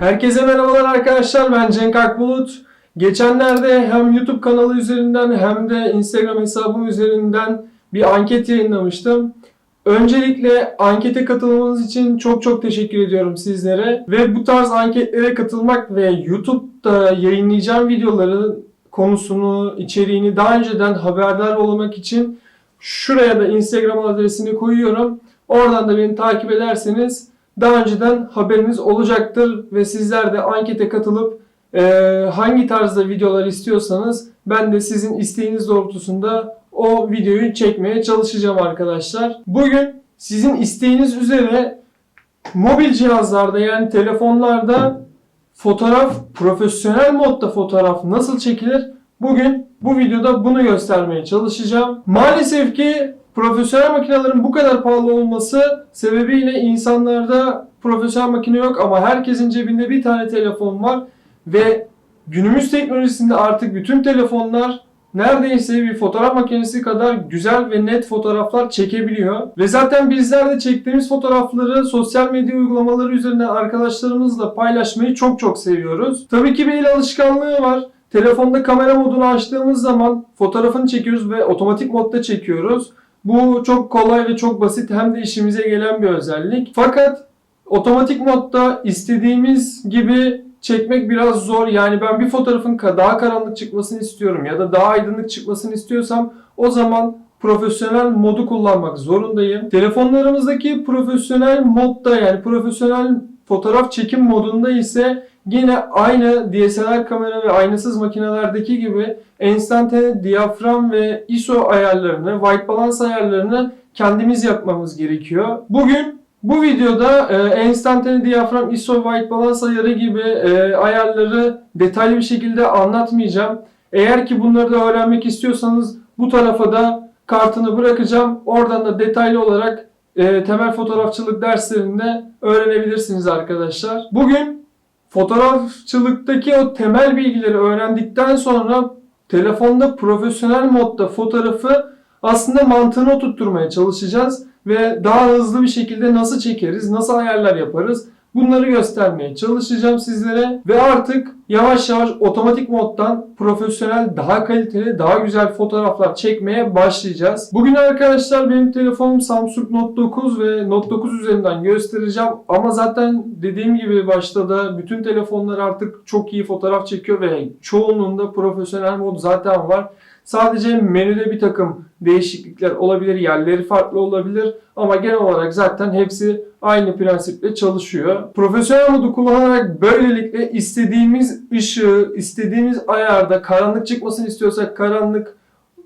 Herkese merhabalar arkadaşlar. Ben Cenk Akbulut. Geçenlerde hem YouTube kanalı üzerinden hem de Instagram hesabım üzerinden bir anket yayınlamıştım. Öncelikle ankete katılmanız için çok çok teşekkür ediyorum sizlere. Ve bu tarz anketlere katılmak ve YouTube'da yayınlayacağım videoların konusunu, içeriğini daha önceden haberdar olmak için şuraya da Instagram adresini koyuyorum. Oradan da beni takip ederseniz daha önceden haberiniz olacaktır ve sizler de ankete katılıp e, hangi tarzda videolar istiyorsanız ben de sizin isteğiniz doğrultusunda o videoyu çekmeye çalışacağım arkadaşlar. Bugün sizin isteğiniz üzere mobil cihazlarda yani telefonlarda fotoğraf, profesyonel modda fotoğraf nasıl çekilir? Bugün bu videoda bunu göstermeye çalışacağım. Maalesef ki profesyonel makinelerin bu kadar pahalı olması sebebiyle insanlarda profesyonel makine yok ama herkesin cebinde bir tane telefon var ve günümüz teknolojisinde artık bütün telefonlar neredeyse bir fotoğraf makinesi kadar güzel ve net fotoğraflar çekebiliyor. Ve zaten bizler de çektiğimiz fotoğrafları sosyal medya uygulamaları üzerinden arkadaşlarımızla paylaşmayı çok çok seviyoruz. Tabii ki bir el alışkanlığı var. Telefonda kamera modunu açtığımız zaman fotoğrafını çekiyoruz ve otomatik modda çekiyoruz. Bu çok kolay ve çok basit hem de işimize gelen bir özellik. Fakat otomatik modda istediğimiz gibi çekmek biraz zor. Yani ben bir fotoğrafın daha karanlık çıkmasını istiyorum ya da daha aydınlık çıkmasını istiyorsam o zaman profesyonel modu kullanmak zorundayım. Telefonlarımızdaki profesyonel modda yani profesyonel fotoğraf çekim modunda ise yine aynı DSLR kamera ve aynasız makinelerdeki gibi enstantane diyafram ve ISO ayarlarını, white balance ayarlarını kendimiz yapmamız gerekiyor. Bugün bu videoda e, enstantane diyafram, ISO, white balance ayarı gibi e, ayarları detaylı bir şekilde anlatmayacağım. Eğer ki bunları da öğrenmek istiyorsanız bu tarafa da kartını bırakacağım. Oradan da detaylı olarak e, temel fotoğrafçılık derslerinde öğrenebilirsiniz arkadaşlar. Bugün fotoğrafçılıktaki o temel bilgileri öğrendikten sonra telefonda profesyonel modda fotoğrafı aslında mantığını oturtturmaya çalışacağız ve daha hızlı bir şekilde nasıl çekeriz, nasıl ayarlar yaparız bunları göstermeye çalışacağım sizlere ve artık yavaş yavaş otomatik moddan profesyonel, daha kaliteli, daha güzel fotoğraflar çekmeye başlayacağız. Bugün arkadaşlar benim telefonum Samsung Note 9 ve Note 9 üzerinden göstereceğim ama zaten dediğim gibi başta da bütün telefonlar artık çok iyi fotoğraf çekiyor ve çoğunluğunda profesyonel mod zaten var. Sadece menüde bir takım değişiklikler olabilir, yerleri farklı olabilir ama genel olarak zaten hepsi aynı prensiple çalışıyor. Profesyonel modu kullanarak böylelikle istediğimiz ışığı, istediğimiz ayarda karanlık çıkmasını istiyorsak karanlık,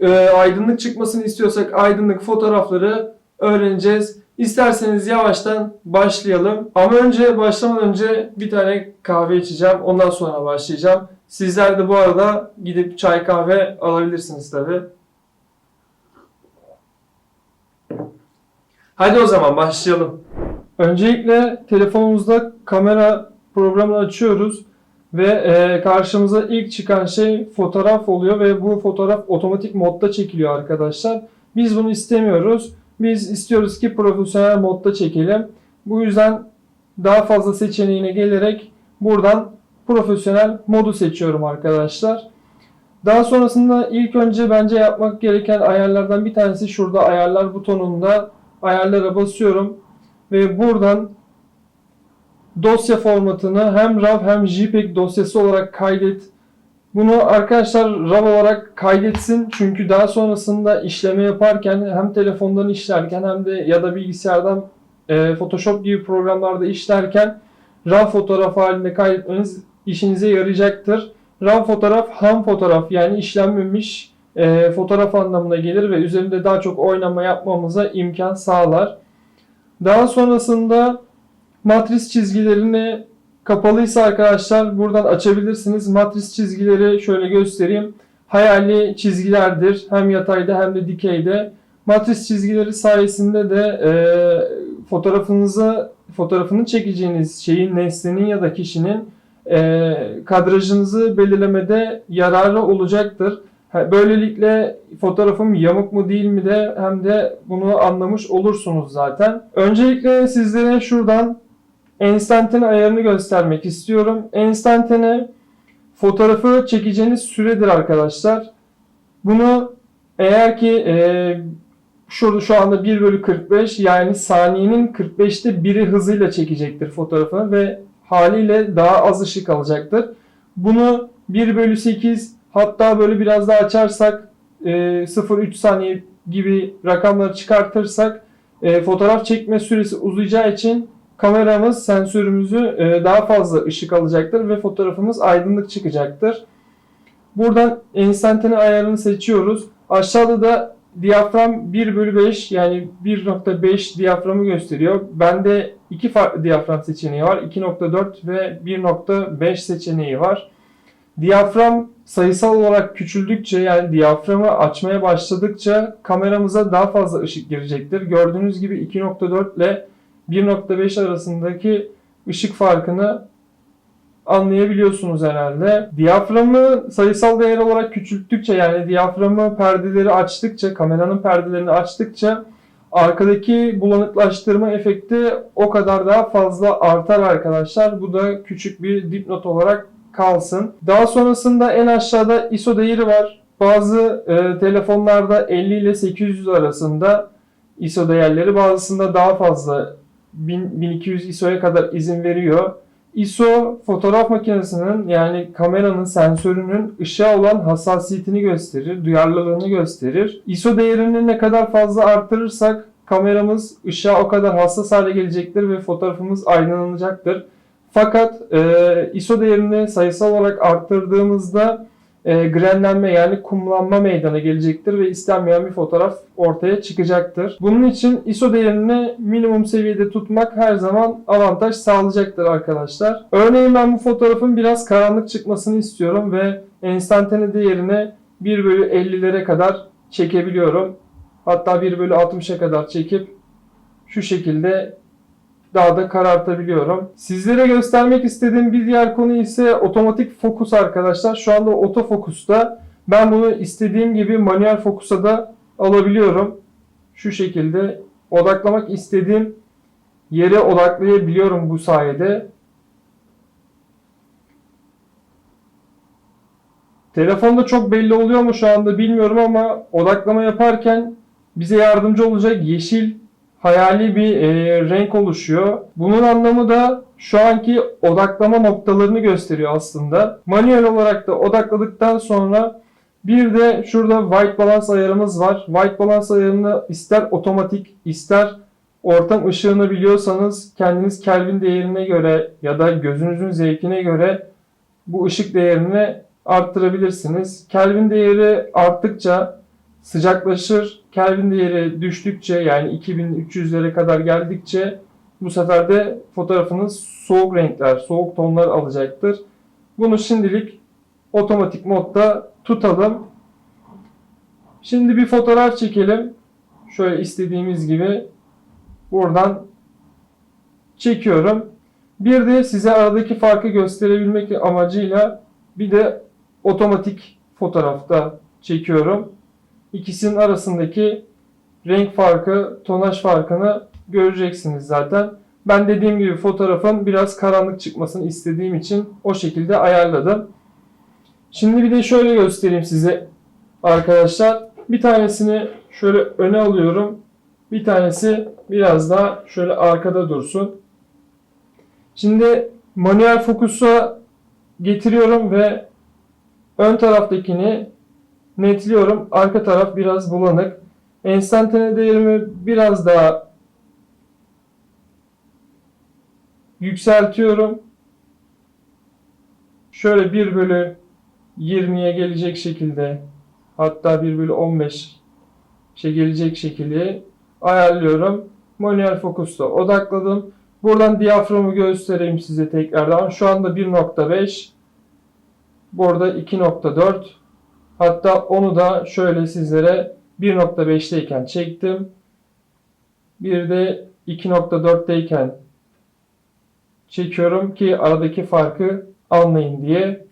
e, aydınlık çıkmasını istiyorsak aydınlık fotoğrafları öğreneceğiz. İsterseniz yavaştan başlayalım. Ama önce başlamadan önce bir tane kahve içeceğim. Ondan sonra başlayacağım. Sizler de bu arada gidip çay kahve alabilirsiniz tabi. Hadi o zaman başlayalım. Öncelikle telefonumuzda kamera programını açıyoruz ve e, karşımıza ilk çıkan şey fotoğraf oluyor ve bu fotoğraf otomatik modda çekiliyor arkadaşlar. Biz bunu istemiyoruz. Biz istiyoruz ki profesyonel modda çekelim. Bu yüzden daha fazla seçeneğine gelerek buradan profesyonel modu seçiyorum arkadaşlar. Daha sonrasında ilk önce bence yapmak gereken ayarlardan bir tanesi şurada ayarlar butonunda ayarlara basıyorum ve buradan dosya formatını hem RAW hem JPEG dosyası olarak kaydet. Bunu arkadaşlar RAW olarak kaydetsin çünkü daha sonrasında işleme yaparken hem telefondan işlerken hem de ya da bilgisayardan e, Photoshop gibi programlarda işlerken RAW fotoğraf halinde kaydetmeniz işinize yarayacaktır. RAW fotoğraf ham fotoğraf yani işlenmemiş e, fotoğraf anlamına gelir ve üzerinde daha çok oynama yapmamıza imkan sağlar. Daha sonrasında matris çizgilerini kapalıysa arkadaşlar buradan açabilirsiniz. Matris çizgileri şöyle göstereyim. Hayali çizgilerdir. Hem yatayda hem de dikeyde. Matris çizgileri sayesinde de e, fotoğrafınızı fotoğrafını çekeceğiniz şeyin, nesnenin ya da kişinin e, kadrajınızı belirlemede yararlı olacaktır. Böylelikle fotoğrafım yamuk mu değil mi de hem de bunu anlamış olursunuz zaten. Öncelikle sizlere şuradan enstantane ayarını göstermek istiyorum. Enstantane fotoğrafı çekeceğiniz süredir arkadaşlar. Bunu eğer ki e, şurada şu anda 1 bölü 45 yani saniyenin 45'te 1'i hızıyla çekecektir fotoğrafı ve haliyle daha az ışık alacaktır. Bunu 1 bölü 8 hatta böyle biraz daha açarsak e, 0-3 saniye gibi rakamları çıkartırsak e, fotoğraf çekme süresi uzayacağı için kameramız sensörümüzü e, daha fazla ışık alacaktır ve fotoğrafımız aydınlık çıkacaktır. Buradan enstantane ayarını seçiyoruz. Aşağıda da diyafram 1 bölü 5 yani 1.5 diyaframı gösteriyor. Bende iki farklı diyafram seçeneği var. 2.4 ve 1.5 seçeneği var. Diyafram sayısal olarak küçüldükçe yani diyaframı açmaya başladıkça kameramıza daha fazla ışık girecektir. Gördüğünüz gibi 2.4 ile 1.5 arasındaki ışık farkını anlayabiliyorsunuz herhalde. Diyaframı sayısal değer olarak küçülttükçe yani diyaframı perdeleri açtıkça, kameranın perdelerini açtıkça arkadaki bulanıklaştırma efekti o kadar daha fazla artar arkadaşlar. Bu da küçük bir dipnot olarak kalsın. Daha sonrasında en aşağıda ISO değeri var. Bazı e, telefonlarda 50 ile 800 arasında ISO değerleri bazısında daha fazla 1000, 1200 ISO'ya kadar izin veriyor. ISO fotoğraf makinesinin yani kameranın sensörünün ışığa olan hassasiyetini gösterir, duyarlılığını gösterir. ISO değerini ne kadar fazla arttırırsak kameramız ışığa o kadar hassas hale gelecektir ve fotoğrafımız aydınlanacaktır. Fakat e, ISO değerini sayısal olarak arttırdığımızda e, grenlenme yani kumlanma meydana gelecektir ve istenmeyen bir fotoğraf ortaya çıkacaktır. Bunun için ISO değerini minimum seviyede tutmak her zaman avantaj sağlayacaktır arkadaşlar. Örneğin ben bu fotoğrafın biraz karanlık çıkmasını istiyorum ve enstantane değerini 1 bölü 50'lere kadar çekebiliyorum. Hatta 1 bölü 60'a kadar çekip şu şekilde daha da karartabiliyorum. Sizlere göstermek istediğim bir diğer konu ise otomatik fokus arkadaşlar. Şu anda otofokusta. Ben bunu istediğim gibi manuel fokusa da alabiliyorum. Şu şekilde odaklamak istediğim yere odaklayabiliyorum bu sayede. Telefonda çok belli oluyor mu şu anda bilmiyorum ama odaklama yaparken bize yardımcı olacak yeşil hayali bir e, renk oluşuyor. Bunun anlamı da şu anki odaklama noktalarını gösteriyor aslında. Manuel olarak da odakladıktan sonra bir de şurada white balance ayarımız var. White balance ayarını ister otomatik ister ortam ışığını biliyorsanız kendiniz Kelvin değerine göre ya da gözünüzün zevkine göre bu ışık değerini arttırabilirsiniz. Kelvin değeri arttıkça sıcaklaşır. Kelvin değeri düştükçe yani 2300'lere kadar geldikçe bu sefer de fotoğrafınız soğuk renkler, soğuk tonlar alacaktır. Bunu şimdilik otomatik modda tutalım. Şimdi bir fotoğraf çekelim. Şöyle istediğimiz gibi buradan çekiyorum. Bir de size aradaki farkı gösterebilmek amacıyla bir de otomatik fotoğrafta çekiyorum. İkisinin arasındaki renk farkı, tonaj farkını göreceksiniz zaten. Ben dediğim gibi fotoğrafın biraz karanlık çıkmasını istediğim için o şekilde ayarladım. Şimdi bir de şöyle göstereyim size arkadaşlar. Bir tanesini şöyle öne alıyorum. Bir tanesi biraz daha şöyle arkada dursun. Şimdi manuel fokusa getiriyorum ve ön taraftakini netliyorum. Arka taraf biraz bulanık. Enstantane değerimi biraz daha yükseltiyorum. Şöyle 1 bölü 20'ye gelecek şekilde hatta 1 bölü 15 şey gelecek şekilde ayarlıyorum. Manuel fokusta odakladım. Buradan diyaframı göstereyim size tekrardan. Şu anda 1.5 burada 2.4 Hatta onu da şöyle sizlere 1.5'teyken çektim. Bir de 2.4'teyken çekiyorum ki aradaki farkı anlayın diye.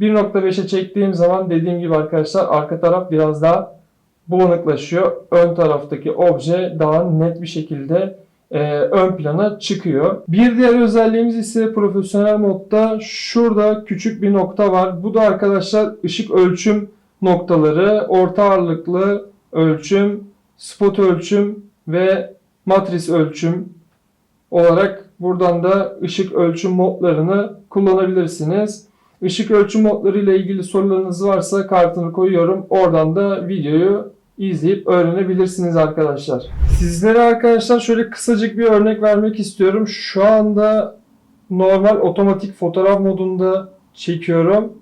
1.5'e çektiğim zaman dediğim gibi arkadaşlar arka taraf biraz daha bulanıklaşıyor. Ön taraftaki obje daha net bir şekilde e, ön plana çıkıyor. Bir diğer özelliğimiz ise profesyonel modda şurada küçük bir nokta var. Bu da arkadaşlar ışık ölçüm noktaları, orta ağırlıklı ölçüm, spot ölçüm ve matris ölçüm olarak buradan da ışık ölçüm modlarını kullanabilirsiniz. Işık ölçüm modları ile ilgili sorularınız varsa kartını koyuyorum. Oradan da videoyu izleyip öğrenebilirsiniz arkadaşlar. Sizlere arkadaşlar şöyle kısacık bir örnek vermek istiyorum. Şu anda normal otomatik fotoğraf modunda çekiyorum.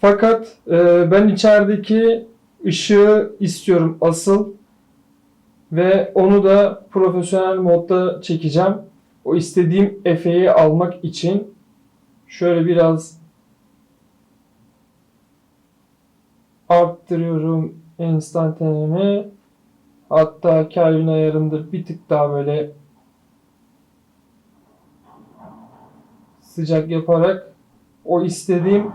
Fakat e, ben içerideki ışığı istiyorum asıl ve onu da profesyonel modda çekeceğim. O istediğim efeyi almak için şöyle biraz arttırıyorum enstantanemi. Hatta Kelvin ayarımdır bir tık daha böyle sıcak yaparak o istediğim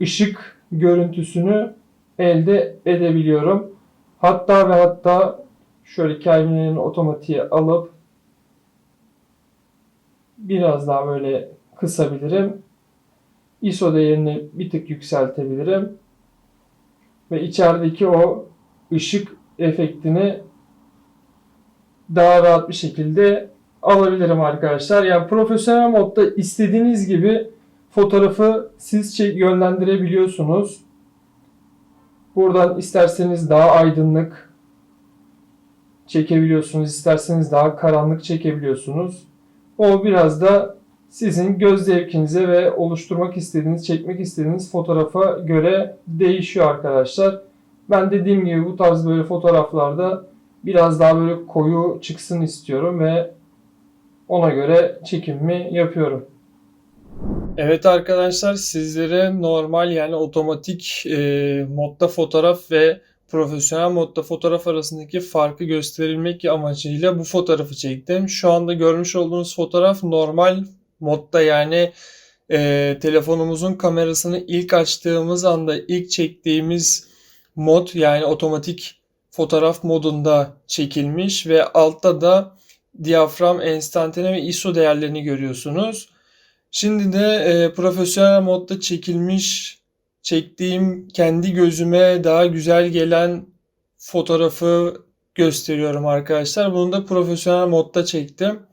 ışık görüntüsünü elde edebiliyorum. Hatta ve hatta şöyle Kelvin'in otomatiğe alıp biraz daha böyle kısabilirim. ISO değerini bir tık yükseltebilirim. Ve içerideki o ışık efektini daha rahat bir şekilde alabilirim arkadaşlar. Yani profesyonel modda istediğiniz gibi fotoğrafı siz çek- yönlendirebiliyorsunuz. Buradan isterseniz daha aydınlık çekebiliyorsunuz. isterseniz daha karanlık çekebiliyorsunuz. O biraz da sizin göz zevkinize ve oluşturmak istediğiniz, çekmek istediğiniz fotoğrafa göre değişiyor arkadaşlar. Ben dediğim gibi bu tarz böyle fotoğraflarda biraz daha böyle koyu çıksın istiyorum ve ona göre çekimimi yapıyorum. Evet arkadaşlar sizlere normal yani otomatik e, modda fotoğraf ve profesyonel modda fotoğraf arasındaki farkı gösterilmek amacıyla bu fotoğrafı çektim. Şu anda görmüş olduğunuz fotoğraf normal modda yani e, telefonumuzun kamerasını ilk açtığımız anda ilk çektiğimiz mod yani otomatik fotoğraf modunda çekilmiş ve altta da diyafram, enstantane ve ISO değerlerini görüyorsunuz. Şimdi de e, profesyonel modda çekilmiş, çektiğim kendi gözüme daha güzel gelen fotoğrafı gösteriyorum arkadaşlar. Bunu da profesyonel modda çektim.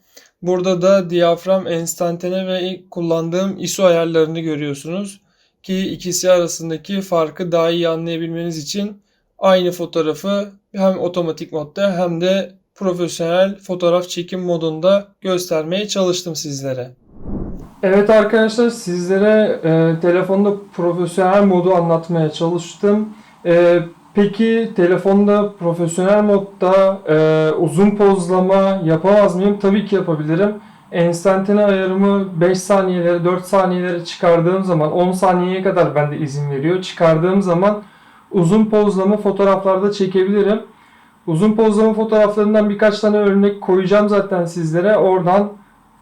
Burada da diyafram, enstantane ve ilk kullandığım ISO ayarlarını görüyorsunuz. Ki ikisi arasındaki farkı daha iyi anlayabilmeniz için aynı fotoğrafı hem otomatik modda hem de profesyonel fotoğraf çekim modunda göstermeye çalıştım sizlere. Evet arkadaşlar sizlere e, telefonda profesyonel modu anlatmaya çalıştım. E, peki telefonda profesyonel modda e, uzun pozlama yapamaz mıyım? Tabii ki yapabilirim. Enstantane ayarımı 5 saniyelere 4 saniyelere çıkardığım zaman 10 saniyeye kadar bende izin veriyor. Çıkardığım zaman uzun pozlama fotoğraflarda çekebilirim. Uzun pozlama fotoğraflarından birkaç tane örnek koyacağım zaten sizlere. Oradan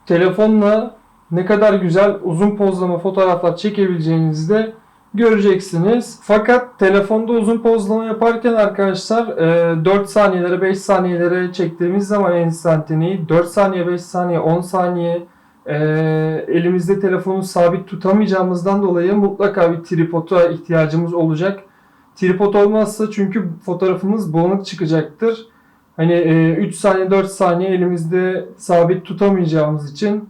telefonla ne kadar güzel uzun pozlama fotoğraflar çekebileceğinizi de göreceksiniz. Fakat telefonda uzun pozlama yaparken arkadaşlar e, 4 saniyelere 5 saniyelere çektiğimiz zaman enstantaneyi 4 saniye 5 saniye 10 saniye e, elimizde telefonu sabit tutamayacağımızdan dolayı mutlaka bir tripoda ihtiyacımız olacak. Tripod olmazsa çünkü fotoğrafımız bulanık çıkacaktır. Hani e, 3 saniye 4 saniye elimizde sabit tutamayacağımız için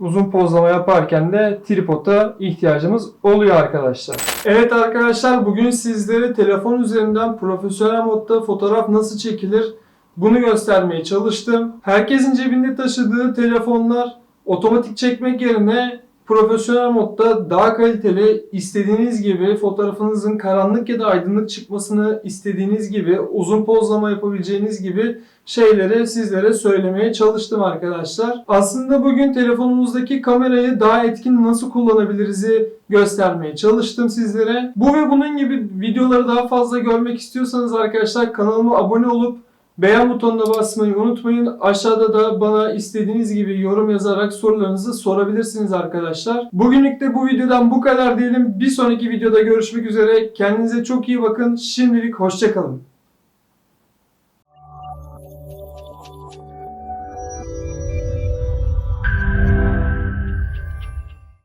uzun pozlama yaparken de tripoda ihtiyacımız oluyor arkadaşlar. Evet arkadaşlar bugün sizlere telefon üzerinden profesyonel modda fotoğraf nasıl çekilir bunu göstermeye çalıştım. Herkesin cebinde taşıdığı telefonlar otomatik çekmek yerine profesyonel modda daha kaliteli istediğiniz gibi fotoğrafınızın karanlık ya da aydınlık çıkmasını istediğiniz gibi uzun pozlama yapabileceğiniz gibi şeyleri sizlere söylemeye çalıştım arkadaşlar. Aslında bugün telefonumuzdaki kamerayı daha etkin nasıl kullanabiliriz'i göstermeye çalıştım sizlere. Bu ve bunun gibi videoları daha fazla görmek istiyorsanız arkadaşlar kanalıma abone olup Beğen butonuna basmayı unutmayın. Aşağıda da bana istediğiniz gibi yorum yazarak sorularınızı sorabilirsiniz arkadaşlar. Bugünlük de bu videodan bu kadar diyelim. Bir sonraki videoda görüşmek üzere. Kendinize çok iyi bakın. Şimdilik hoşçakalın.